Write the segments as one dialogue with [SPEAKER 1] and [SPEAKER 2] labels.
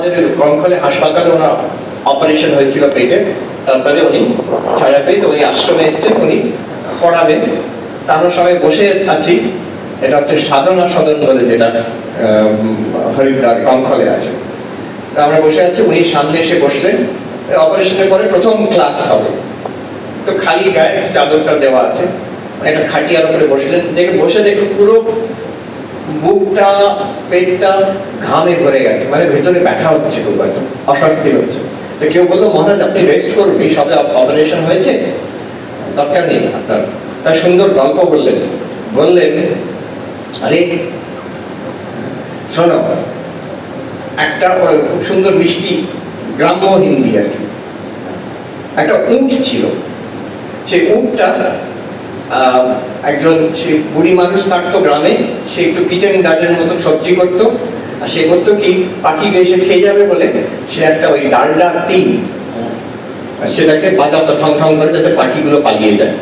[SPEAKER 1] আমাদের হাসপাতালে ওনার অপারেশন হয়েছিল পেটে। তারপরে উনি ছাড়া পেয়ে উনি আশ্রমে এসছেন, উনি পড়াবেন। তা আমরা সবাই বসে আছি। এটা হচ্ছে সাধনা সদন বলে যেটা হরিদ্বার আছে। আমরা বসে আছি, উনি সামনে এসে বসলেন। অপারেশনের পরে প্রথম ক্লাস হবে। তো খালি গায়ে চাদরটা দেওয়া আছে। একটা খাটিয়ার উপরে বসলেন। দেখে বসে দেখে পুরো বুকটা, পেটটা ঘামে ভরে গেছে মানে ভেতরে ব্যথা হচ্ছে খুব হয়তো অস্বস্তি হচ্ছে। তো কেউ বলল, মহারাজ, আপনি রেস্ট করুন, এই সবে অপারেশন হয়েছে। দরকার নেই আপনার। তার সুন্দর গল্প বললেন। বললেন, আরে, শোনো, একটা খুব সুন্দর মিষ্টি, গ্রাম্য হিন্দি আর কি। একটা উট ছিল। সেই উটটা একজন সে বুড়ি মানুষ থাকতো গ্রামে, সে একটু কিচেন গার্ডেনের মতো সবজি করতো, আর সে করতো কি, পাখি এসে খেয়ে যাবে বলে সে একটা ওই ডালডা টিন সেটাকে বাজাতো ঠং ঠং করে যাতে পাখিগুলো পালিয়ে যায়।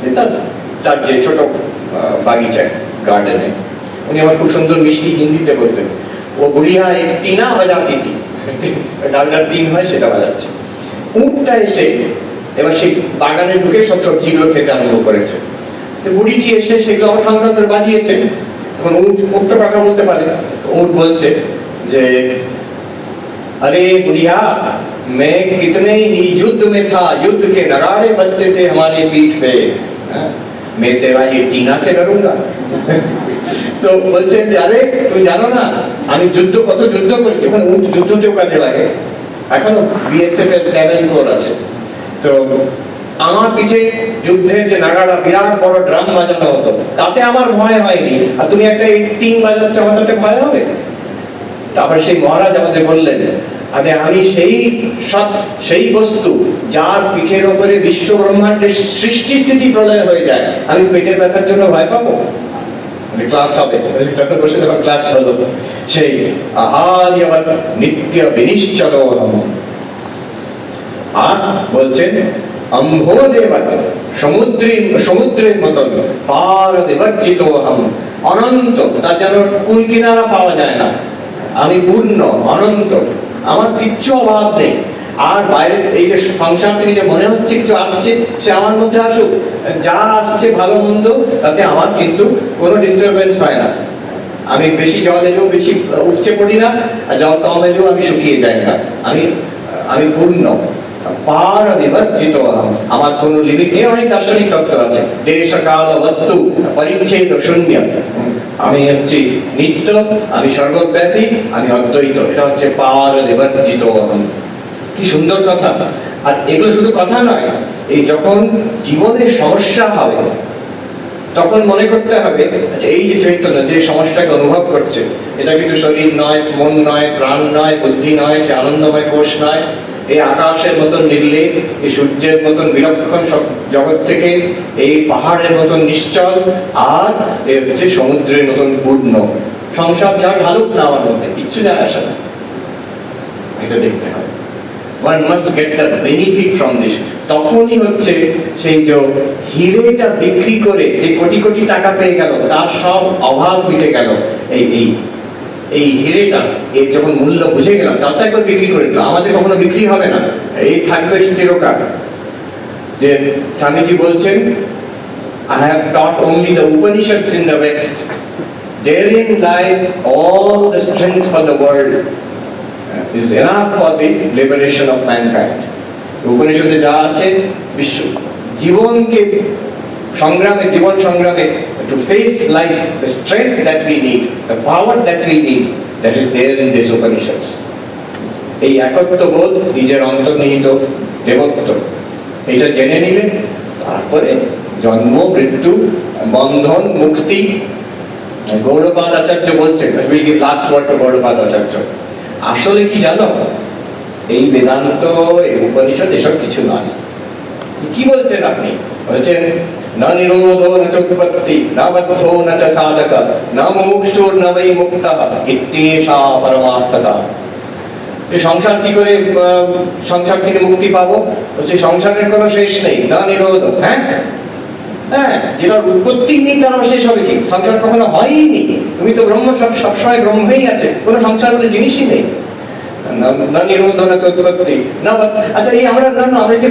[SPEAKER 1] সেটা তার যে ছোট বাগিচায় গার্ডেনে উনি আমার খুব সুন্দর মিষ্টি হিন্দিতে বলতেন, ও বুড়িয়া টিনা বাজাতি থি ডালডার টিন হয় সেটা বাজাচ্ছে। উটটা এসে এবার সেই বাগানে ঢুকে সব সবজিগুলো খেতে আরম্ভ করেছে তো বুড়িটি এসে সেগুলো আমার ঠান্ডা করে বাজিয়েছে এখন উট উট তো কথা বলতে পারে তো উট বলছে যে अरे बुढ़िया मैं कितने ही युद्ध में था युद्ध के नगाड़े बजते थे हमारे पीठ पे हाँ? मैं तेरा ये टीना से डरूंगा তো বলছেন যে আরে তুমি জানো না আমি যুদ্ধ কত যুদ্ধ করেছি এখন উঠ যুদ্ধতেও কাজে লাগে এখনো বিএসএফ এর ট্যালেন্ট কোর আছে তো আমার পিঠে যুদ্ধের যে নাগাড়া বিরাট বড় ড্রাম বাজানো হতো, তাতে আমার ভয় হয়নি। আর তুমি একটা টিন বাজাচ্ছ, আমার তাতে ভয় হবে? তারপরে সেই মহারাজ আমাদের বললেন, আরে আমি সেই সৎ, সেই বস্তু যার পিঠের ওপরে বিশ্ব ব্রহ্মাণ্ডের সৃষ্টি স্থিতি প্রলয় হয়ে যায়। আমি পেটের ব্যথার জন্য ভয় পাবো? মানে ক্লাস হবে। বসে যখন ক্লাস হলো। সেই আহারি আবার নিত্য বিনিশ্চল আর বলছেন অম্ভোদেবত সমুদ্রের সমুদ্রের মতন অনন্ত, তার যেন কুল কিনারা পাওয়া যায় না। আমি পূর্ণ, অনন্ত, আমার কিচ্ছু অভাব নেই। আর বাইরে এই যে সংসার থেকে যে মনে হচ্ছে কিছু আসছে, সে আমার মধ্যে আসুক। যা আসছে ভালো মন্দ, তাতে আমার কিন্তু কোনো ডিস্টারবেন্স হয় না। আমি বেশি জল এলেও বেশি উপচে পড়ি না, আর জল কম এলেও আমি শুকিয়ে যাই না। আমি আমি পূর্ণ পার বিবর্জিত। আমার কোন লিমিট নেই অনেক দার্শনিক তত্ত্ব আছে। দেশ কাল বস্তু পরিচ্ছেদ শূন্য আমি হচ্ছি নিত্য, আমি সর্বব্যাপী, আমি অদ্বৈত। এটা হচ্ছে পার বিবর্জিত কি সুন্দর কথা। আর এগুলো শুধু কথা নয়, এই যখন জীবনে সমস্যা হবে, তখন মনে করতে হবে আচ্ছা এই যে চৈতন্য যে সমস্যাকে অনুভব করছে, এটা কিন্তু শরীর নয়, মন নয়, প্রাণ নয়, বুদ্ধি নয়, সে আনন্দময় কোষ নয় এই আকাশের মতন নির্লেপ এই সূর্যের মতন বিলক্ষণ সব জগৎ থেকে এই পাহাড়ের মতন নিশ্চল আর এ হচ্ছে সমুদ্রের মতন পূর্ণ। সংসার যা ঢালুক না আমার মধ্যে, কিচ্ছু যায় আসে না। এটা দেখতে হবে one must get the benefit from this তখনই হচ্ছে সেই যে হিরেটা বিক্রি করে যে কোটি কোটি টাকা পেয়ে গেল, তার সব অভাব মিটে গেল এই এই। এই হিরেটা, এর যখন মূল্য বুঝে গেলাম তার তো একবার বিক্রি করে দিলাম। আমাদের কখনো বিক্রি হবে না। এই থাকবে চিরকাল। যে স্বামীজি বলছেন I have taught only the Upanishad in the best therein lies all the strength for the world is enough for the liberation of mankind উপনিষদে যা আছে, বিশ্ব জীবনকে সংগ্রামে, জীবন সংগ্রামে to face life the strength that we need the power that we need that is there in this Upanishads এই একত্ব বোধ নিজের অন্তর্নিহিত দেবত্ব। এটা জেনে নিলে তারপরে জন্ম, মৃত্যু, বন্ধন, মুক্তি গৌরপাদ আচার্য বলছেন last word to Gaudapada Acharya. আসলে কি জানো? এই বেদান্ত, এই উপনিষদ এসব কিছু নয়। কি বলছেন আপনি? বলছেন ন ন চ সাধক ন মুমুক্ষুর ন বৈ মুক্ত ইত্যেষা পরমার্থতা এই সংসার কি করে সংসার থেকে মুক্তি পাবো? বলছে সংসারের কোনো শেষ নেই, না নিরোধ হ্যাঁ? হ্যাঁ যেটার উৎপত্তি নেই তার শেষ হবে কি? সংসার কখনো হয়ই নি। তুমি তো ব্রহ্ম, সব সবসময় ব্রহ্মই আছে। কোনো সংসার বলে জিনিসই নেই। না- না আচ্ছা এই আমরা যে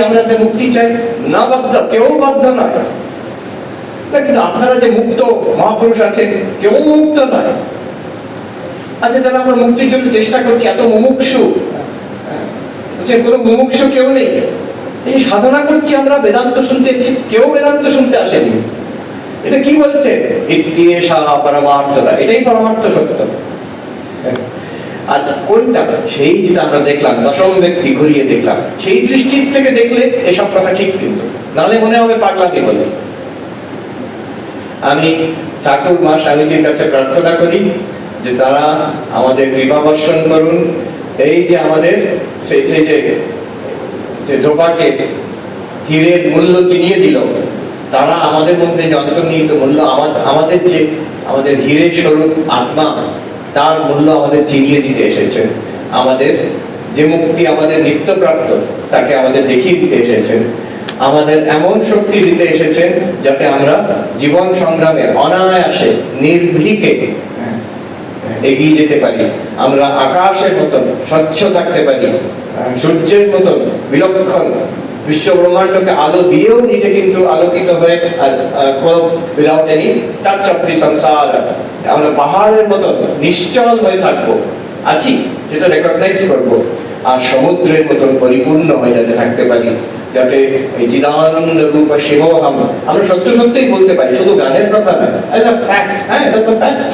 [SPEAKER 1] আমরা যে মুক্তি চাই, না বাধ্য কেউ বাধ্য না আপনারা যে মুক্ত মহাপুরুষ আছেন, কেউ মুক্ত নয়। আচ্ছা যারা আমরা মুক্তির জন্য চেষ্টা করছি, এত মুমুক্ষু। কোনো মুমুক্ষু কেউ নেই। এই সাধনা করছি আমরা, বেদান্ত শুনতে এসেছি, কেউ বেদান্ত শুনতে আসেনি। এটা কি বলছে? এটাই পরমার্থ সত্য। আর কোনটা সেই যেটা আমরা দেখলাম, দশম ব্যক্তি ঘুরিয়ে দেখলাম, সেই দৃষ্টির থেকে দেখলে এসব কথা ঠিক কিন্তু। নাহলে মনে হবে পাগলাকে বলে আমি ঠাকুর মা স্বামীজির কাছে প্রার্থনা করি যে তারা আমাদের কৃপা বর্ষণ করুন। এই যে আমাদের, সেই যে যে ধোপাকে হীরের মূল্য চিনিয়ে দিল, তারা আমাদের মধ্যে যে অন্তর্নিহিত মূল্য আমা- আমাদের যে, আমাদের হীরের স্বরূপ আত্মা তার মূল্য আমাদের চিনিয়ে দিতে এসেছেন। আমাদের যে মুক্তি, আমাদের নিত্যপ্রাপ্ত, তাকে আমাদের দেখিয়ে দিতে এসেছেন। আমাদের এমন শক্তি দিতে এসেছেন যাতে আমরা জীবন সংগ্রামে অনায়াসে, নির্ভীকে এগিয়ে যেতে পারি। আমরা আকাশের মতন স্বচ্ছ থাকতে পারি, সূর্যের মতন বিলক্ষণ বিশ্ব ব্রহ্মাণ্ডকে আলো দিয়েও নিজে কিন্তু আলোকিত হয়ে without any touch of the sansar আমরা পাহাড়ের মতন নিশ্চল হয়ে থাকব, আছি, সেটা রেকগনাইজ করব। আর সমুদ্রের মতন পরিপূর্ণ হয়ে যাতে থাকতে পারি, যাতে এই চিদানন্দ রূপ শিবহম আমরা সত্য সত্যই বলতে পারি, শুধু গানের কথা না এজ আ ফ্যাক্ট হ্যাঁ এটা তো ফ্যাক্ট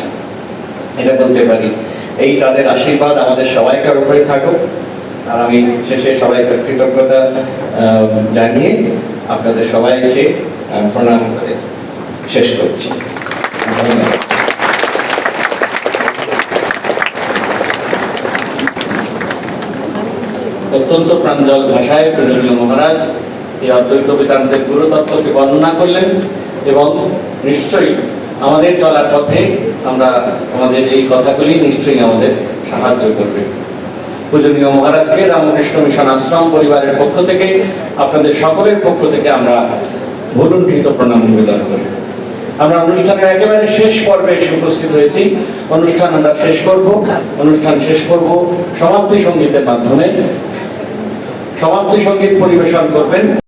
[SPEAKER 1] এটা বলতে পারি। এই তাদের আশীর্বাদ আমাদের সবাইকার উপরে থাকুক। আর আমি শেষে সবাইকে কৃতজ্ঞতা জানিয়ে আপনাদের সবাইকে প্রণাম করে শেষ করছি।
[SPEAKER 2] অত্যন্ত প্রাঞ্জল ভাষায় পূজনীয় মহারাজ, এই অদ্বৈত বেদান্তের গুরুতত্ত্বকে বর্ণনা করলেন এবং নিশ্চয়ই আমাদের চলার পথে আমরা আমাদের এই কথাগুলি নিশ্চয়ই আমাদের সাহায্য করবে। পূজনীয় মহারাজকে রামকৃষ্ণ মিশন আশ্রম পরিবারের পক্ষ থেকে, আপনাদের সকলের পক্ষ থেকে আমরা ভুলুণ্ঠিত প্রণাম নিবেদন করি। আমরা অনুষ্ঠানের একেবারে শেষ পর্বে এসে উপস্থিত হয়েছি। অনুষ্ঠান আমরা শেষ করব, অনুষ্ঠান শেষ করব সমাপ্তি সঙ্গীতের মাধ্যমে। সমাপ্তি সংগীত পরিবেশন করবেন